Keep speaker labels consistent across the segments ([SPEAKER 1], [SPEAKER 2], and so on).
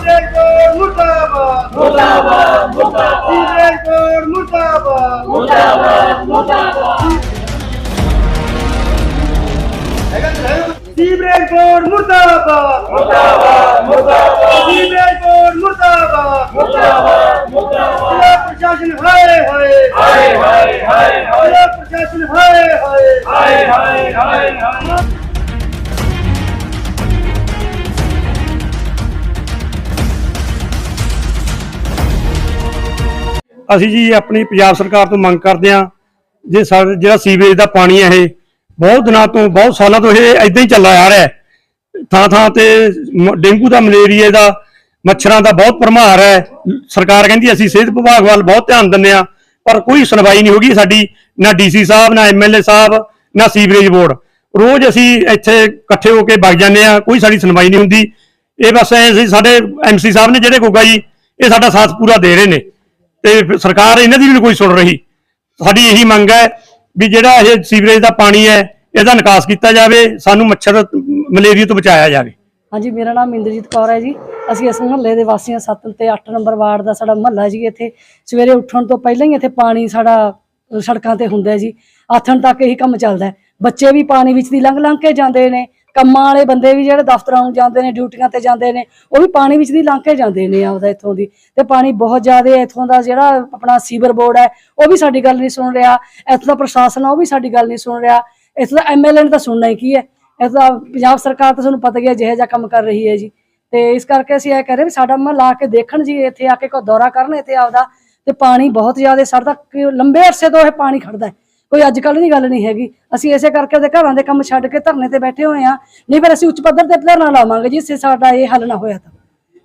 [SPEAKER 1] Sewerage board ਮੁਰਦਾਬਾਦ ਮੁਰਦਾਬਾਦ ਮੁਰਦਾਬਾਦ ਸੀਵਰੇਜ ਬੋਰਡ ਮੁਰਦਾਬਾਦ ਮੁਰਦਾਬਾਦ ਮੁਰਦਾਬਾਦ ਸੀਵਰੇਜ ਬੋਰਡ ਮੁਰਦਾਬਾਦ ਮੁਰਦਾਬਾਦ ਮੁਰਦਾਬਾਦ ਸੀਵਰੇਜ ਬੋਰਡ ਮੁਰਦਾਬਾਦ ਮੁਰਦਾਬਾਦ ਮੁਰਦਾਬਾਦ ਪ੍ਰਸ਼ਾਸਨ ਹਾਏ ਹਾਏ ਹਾਏ ਹਾਏ ਹਾਏ
[SPEAKER 2] ਅਸੀਂ ਜੀ ਆਪਣੀ ਪੰਜਾਬ ਸਰਕਾਰ ਤੋਂ ਮੰਗ ਕਰਦੇ ਹਾਂ ਜੇ ਸਾਡਾ ਜਿਹੜਾ ਸੀਵੇਜ ਦਾ ਪਾਣੀ ਹੈ ਇਹ, ਬਹੁਤ ਦਿਨਾਂ ਤੋਂ, ਬਹੁਤ ਸਾਲਾਂ ਤੋਂ ਇਹ ਇਦਾਂ ਹੀ ਚੱਲਾ ਆ ਰਿਹਾ ਥਾਂ ਥਾਂ ਤੇ ਮ- ਡੇਂਗੂ ਦਾ ਮਲੇਰੀਆ ਦਾ, ਮੱਛਰਾਂ ਦਾ ਬਹੁਤ ਭਰਮਾਰ ਹੈ। ਸਰਕਾਰ ਕਹਿੰਦੀ ਅਸੀਂ ਸਿਹਤ ਵਿਭਾਗ ਵੱਲ ਬਹੁਤ ਧਿਆਨ ਦਿੰਦੇ ਆ ਪਰ ਕੋਈ ਸੁਣਵਾਈ ਨਹੀਂ ਹੋਗੀ ਸਾਡੀ, ਨਾ ਡੀਸੀ ਸਾਹਿਬ, ਨਾ ਐਮਐਲਏ ਸਾਹਿਬ, ਨਾ ਸੀਵਰੇਜ ਬੋਰਡ। ਰੋਜ਼ ਅਸੀਂ ਇੱਥੇ ਇਕੱਠੇ ਹੋ ਕੇ ਵਗ ਜਾਂਦੇ ਆ ਕੋਈ ਸਾਡੀ ਸੁਣਵਾਈ ਨਹੀਂ ਹੁੰਦੀ। ਇਹ ਬਸ ਐਂ ਸੀ, ਸਾਡੇ ਐਮਸੀ ਸਾਹਿਬ ਨੇ ਜਿਹੜੇ ਗੋਗਾ ਜੀ, ਇਹ ਸਾਡਾ ਸਾਥ ਪੂਰਾ ਦੇ ਰਹੇ ਨੇ। ਤੇ ਸਰਕਾਰ ਇਹਨਾਂ ਦੀ ਵੀ ਕੋਈ ਸੁਣ ਰਹੀ। ਸਾਡੀ ਇਹੀ ਮੰਗ ਹੈ ਵੀ ਜਿਹੜਾ ਇਹ ਸੀਵਰੇਜ ਦਾ ਪਾਣੀ ਹੈ, ਇਹਦਾ ਨਿਕਾਸ ਕੀਤਾ ਜਾਵੇ, ਸਾਨੂੰ ਮੱਛਰ, ਮਲੇਰੀਆ ਤੋਂ ਬਚਾਇਆ ਜਾਵੇ।
[SPEAKER 3] ਹਾਂਜੀ, ਮੇਰਾ ਨਾਮ ਇੰਦਰਜੀਤ ਕੌਰ ਹੈ ਜੀ। ਅਸੀਂ ਇਸ ਮਹੱਲੇ ਦੇ ਵਾਸੀਆਂ ਹਾਂ 7 ਤੇ 8 ਨੰਬਰ ਵਾਰਡ ਦਾ ਸਾਡਾ ਮਹੱਲਾ ਜੀ ਇੱਥੇ। ਸਵੇਰੇ ਉੱਠਣ ਤੋਂ ਪਹਿਲਾਂ ਹੀ ਇੱਥੇ ਪਾਣੀ ਸਾਡਾ ਸੜਕਾਂ ਤੇ ਹੁੰਦਾ ਜੀ। ਆਥਣ ਤੱਕ ਇਹੀ ਕੰਮ ਚੱਲਦਾ ਬੱਚੇ ਵੀ ਪਾਣੀ ਵਿੱਚ ਦੀ ਲੰਘ ਲੰਘ ਕੇ ਜਾਂਦੇ ਨੇ। ਕੰਮਾਂ ਵਾਲੇ ਬੰਦੇ ਵੀ ਜਿਹੜੇ ਦਫ਼ਤਰਾਂ ਨੂੰ ਜਾਂਦੇ ਨੇ, ਡਿਊਟੀਆਂ ਤੇ ਜਾਂਦੇ ਨੇ, ਉਹ ਵੀ ਪਾਣੀ ਵਿੱਚ ਦੀ ਲੰਘ ਕੇ ਜਾਂਦੇ ਨੇ ਆਪਦਾ ਇੱਥੋਂ ਦੀ। ਤੇ ਪਾਣੀ ਬਹੁਤ ਜ਼ਿਆਦਾ ਇੱਥੋਂ ਦਾ ਜਿਹੜਾ ਆਪਣਾ ਸੀਵਰ ਬੋਰਡ ਹੈ, ਉਹ ਵੀ ਸਾਡੀ ਗੱਲ ਨਹੀਂ ਸੁਣ ਰਿਹਾ। ਇੱਥੋਂ ਦਾ ਪ੍ਰਸ਼ਾਸਨ ਆ, ਉਹ ਵੀ ਸਾਡੀ ਗੱਲ ਨਹੀਂ ਸੁਣ ਰਿਹਾ। ਇੱਥੋਂ ਦਾ ਐਮਐਲਏ ਨੇ ਤਾਂ ਸੁਣਨਾ ਹੀ ਕੀ ਹੈ? ਇੱਥੋਂ ਦਾ ਪੰਜਾਬ ਸਰਕਾਰ ਤਾਂ ਤੁਹਾਨੂੰ ਪਤਾ ਹੀ ਹੈ, ਜਿਹੇ ਜਿਹਾ ਕੰਮ ਕਰ ਰਹੀ ਹੈ ਜੀ। ਤੇ ਇਸ ਕਰਕੇ ਅਸੀਂ ਇਹ ਕਹਿ ਰਹੇ ਵੀ ਸਾਡਾ ਮਹੱਲਾ ਕੇ ਦੇਖਣ ਜੀ, ਇੱਥੇ ਆ ਕੇ ਕੋਈ ਦੌਰਾ ਕਰਨ, ਇੱਥੇ ਆਪਦਾ ਤੇ ਪਾਣੀ ਬਹੁਤ ਜ਼ਿਆਦਾ ਸੜਦਾ ਕਿ ਲੰਬੇ ਅਰਸੇ ਤੋਂ ਇਹ ਪਾਣੀ ਖੜਦਾ ਹੈ। ਕੋਈ ਅੱਜ ਕੱਲ ਦੀ ਗੱਲ ਨਹੀਂ ਹੈਗੀ। ਅਸੀਂ ਇਸੇ ਕਰਕੇ ਉਹਦੇ ਘਰਾਂ ਦੇ ਕੰਮ ਛੱਡ ਕੇ ਧਰਨੇ ਤੇ ਬੈਠੇ ਹੋਏ ਆ ਨਹੀਂ ਫਿਰ ਅਸੀਂ ਉੱਚ ਪੱਧਰ ਤੇ ਧਰਨਾ ਲਾਵਾਂਗੇ ਜੀ ਜੇ ਸਾਡਾ ਇਹ ਹੱਲ ਨਾ ਹੋਇਆ ਤਾਂ।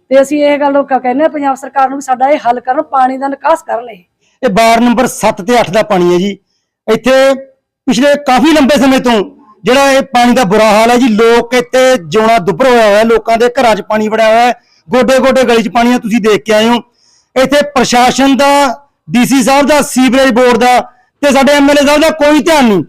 [SPEAKER 3] ਤੇ ਅਸੀਂ ਇਹ ਗੱਲ ਕ- ਕਹਿੰਦੇ ਆ ਪੰਜਾਬ ਸਰਕਾਰ ਨੂੰ ਵੀ ਸਾਡਾ ਇਹ ਹੱਲ ਕਰਨ, ਪਾਣੀ ਦਾ ਨਿਕਾਸ ਕਰਨ ਇਹ।
[SPEAKER 4] ਇਹ ਵਾਰਡ ਨੰਬਰ 7 ਤੇ 8 ਦਾ ਪਾਣੀ ਹੈ ਜੀ। ਇੱਥੇ ਪਿਛਲੇ ਕਾਫੀ ਲੰਬੇ ਸਮੇਂ ਤੋਂ ਜਿਹੜਾ ਇਹ ਪਾਣੀ ਦਾ ਬੁਰਾ ਹਾਲ ਹੈ ਜੀ, ਲੋਕ ਇੱਥੇ ਜਿਉਣਾ ਦੁੱਭਰ ਹੋਇਆ ਹੋਇਆ, ਲੋਕਾਂ ਦੇ ਘਰਾਂ 'ਚ ਪਾਣੀ ਵੜਿਆ ਹੋਇਆ ਹੈ। ਗੋਡੇ ਗੋਡੇ ਗਲੀ 'ਚ ਪਾਣੀ ਆ ਤੁਸੀਂ ਦੇਖ ਕੇ ਆਏ ਹੋ। ਇੱਥੇ ਪ੍ਰਸ਼ਾਸਨ ਦਾ, ਡੀਸੀ ਸਾਹਿਬ ਦਾ, ਸੀਵਰੇਜ ਬੋਰਡ ਦਾ ਤੇ ਸਾਡੇ ਐਮਐਲਏ ਸਾਹਿਬ ਦਾ ਕੋਈ ਧਿਆਨ ਨਹੀਂ।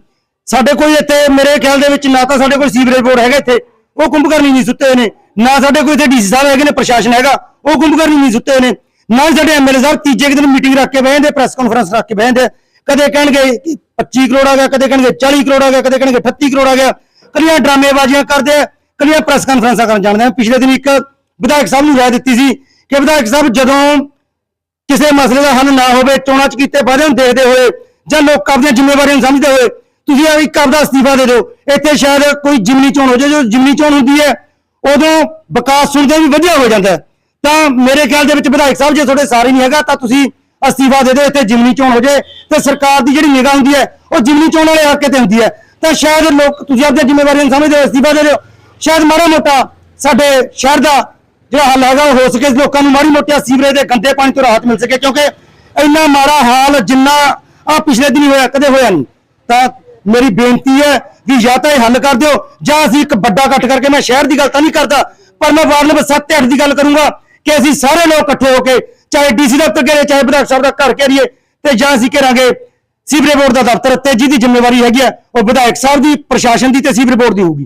[SPEAKER 4] ਸਾਡੇ ਕੋਈ ਇੱਥੇ, ਮੇਰੇ ਖਿਆਲ ਦੇ ਵਿੱਚ ਨਾ ਤਾਂ ਸਾਡੇ ਕੋਲ ਸੀਵਰੇਜ ਬੋਰਡ ਹੈਗਾ ਇੱਥੇ, ਉਹ ਕੁੰਭਕਰਨੀ ਨਹੀਂ ਸੁੱਤੇ ਨੇ। ਨਾ ਸਾਡੇ ਕੋਈ ਇੱਥੇ ਡੀਸੀ ਸਾਹਿਬ ਹੈਗੇ ਨੇ, ਪ੍ਰਸ਼ਾਸਨ ਹੈਗਾ, ਉਹ ਕੁੰਭਕਰਨੀ ਨਹੀਂ ਸੁੱਤੇ ਨੇ। ਨਾ ਹੀ ਸਾਡੇ ਐਮਐਲਏ ਸਾਹਿਬ ਤੀਜੇ ਕੁ ਦਿਨ ਮੀਟਿੰਗ ਰੱਖ ਕੇ ਬਹਿੰਦੇ, ਪ੍ਰੈਸ ਕਾਨਫਰੰਸ ਰੱਖ ਕੇ ਬਹਿੰਦੇ। ਕਦੇ ਕਹਿਣਗੇ ਕਿ 25 ਕਰੋੜ ਆ ਗਿਆ, ਕਦੇ ਕਹਿਣਗੇ 40 ਕਰੋੜ ਆ ਗਿਆ, ਕਦੇ ਕਹਿਣਗੇ 38 ਕਰੋੜ ਆ ਗਿਆ। ਕਲੀਆਂ ਡਰਾਮੇਬਾਜ਼ੀਆਂ ਕਰਦੇ ਆ, ਕਲੀਆਂ ਪ੍ਰੈਸ ਕਾਨਫਰੰਸਾਂ ਕਰਨ ਜਾਣਦੇ ਆ। ਪਿਛਲੇ ਦਿਨ ਇੱਕ ਵਿਧਾਇਕ ਸਾਹਿਬ ਨੂੰ ਰਾਏ ਦਿੱਤੀ ਸੀ ਕਿ ਵਿਧਾਇਕ ਸਾਹਿਬ ਜਦੋਂ ਕਿਸੇ ਮਸਲੇ ਦਾ ਹੱਲ ਨਾ ਹੋਵੇ, ਚੋਣਾਂ 'ਚ ਕੀਤੇ ਵਾਅਦੇ ਨੂੰ ਦੇਖਦੇ ਹੋਏ ਜਾਂ ਲੋਕ ਆਪਣੀਆਂ ਜ਼ਿੰਮੇਵਾਰੀਆਂ ਨੂੰ ਸਮਝਦੇ ਹੋਏ, ਤੁਸੀਂ ਇਹ ਇੱਕ ਆਪਦਾ ਅਸਤੀਫਾ ਦੇ ਦਿਓ। ਇੱਥੇ ਸ਼ਾਇਦ ਕੋਈ ਜਿਮਨੀ ਚੋਣ ਹੋ ਜਾਏ ਜੋ ਜਿਮਨੀ ਚੋਣ ਹੁੰਦੀ ਹੈ, ਉਦੋਂ ਵਿਕਾਸ ਸੁਣਦੇ ਵੀ ਵਧੀਆ ਹੋ ਜਾਂਦਾ ਤਾਂ ਮੇਰੇ ਖਿਆਲ ਦੇ ਵਿੱਚ ਵਿਧਾਇਕ ਸਾਹਿਬ ਜੇ ਤੁਹਾਡੇ ਸਾਰੇ ਨਹੀਂ ਹੈਗਾ, ਤਾਂ ਤੁਸੀਂ ਅਸਤੀਫਾ ਦੇ ਦਿਓ, ਇੱਥੇ ਜਿਮਨੀ ਚੋਣ ਹੋ ਜਾਏ। ਤੇ ਸਰਕਾਰ ਦੀ ਜਿਹੜੀ ਨਿਗਾਹ ਹੁੰਦੀ ਹੈ, ਉਹ ਜਿਮਨੀ ਚੋਣ ਵਾਲੇ ਹੱਕ ਤੇ ਹੁੰਦੀ ਹੈ। ਤਾਂ ਸ਼ਾਇਦ ਲੋਕ, ਤੁਸੀਂ ਆਪਣੀਆਂ ਜ਼ਿੰਮੇਵਾਰੀਆਂ ਨੂੰ ਸਮਝਦੇ ਹੋ, ਅਸਤੀਫਾ ਦੇ ਦਿਓ। ਸ਼ਾਇਦ ਮਾੜਾ ਮੋਟਾ ਸਾਡੇ ਸ਼ਹਿਰ ਦਾ ਜਿਹੜਾ ਹੱਲ ਹੈਗਾ, ਉਹ ਹੋ ਸਕੇ, ਲੋਕਾਂ ਨੂੰ ਮਾੜੀ ਮੋਟੀ ਸੀਵਰੇਜ ਦੇ ਗੰਦੇ ਪਾਣੀ ਤੋਂ ਰਾਹਤ ਮਿਲ ਸਕੇ, ਕਿਉਂਕਿ ਇੰਨਾ ਮਾੜਾ ਹਾਲ, ਜਿੰਨਾ ਆ ਪਿਛਲੇ ਦਿਨੀ ਹੋਇਆ, ਕਦੇ ਹੋਇਆ ਨਹੀਂ। ਤਾਂ ਮੇਰੀ ਬੇਨਤੀ ਹੈ ਵੀ ਜਾਂ ਤਾਂ ਇਹ ਹੱਲ ਕਰ ਦਿਓ, ਜਾਂ ਅਸੀਂ ਇੱਕ ਵੱਡਾ ਇਕੱਠ ਕਰਕੇ, ਮੈਂ ਸ਼ਹਿਰ ਦੀ ਗੱਲ ਤਾਂ ਨਹੀਂ ਕਰਦਾ, ਪਰ ਮੈਂ ਵਾਰਡ ਨੰਬਰ 7 ਤੇ 8 ਦੀ ਗੱਲ ਕਰੂੰਗਾ ਕਿ ਅਸੀਂ ਸਾਰੇ ਲੋਕ ਇਕੱਠੇ ਹੋ ਕੇ, ਚਾਹੇ ਡੀਸੀ ਦਫ਼ਤਰ ਘੇਰੇ, ਚਾਹੇ ਵਿਧਾਇਕ ਸਾਹਿਬ ਦਾ ਘਰ ਘੇਰੀਏ, ਤੇ ਜਾਂ ਅਸੀਂ ਘੇਰਾਂਗੇ ਸੀਵਰੇਜ ਬੋਰਡ ਦਾ ਦਫ਼ਤਰ, ਤੇ ਜਿਹਦੀ ਜ਼ਿੰਮੇਵਾਰੀ ਹੈਗੀ ਆ ਉਹ ਵਿਧਾਇਕ ਸਾਹਿਬ ਦੀ, ਪ੍ਰਸ਼ਾਸਨ ਦੀ ਤੇ ਸੀਵਰੇਜ ਬੋਰਡ ਦੀ ਹੋਊਗੀ।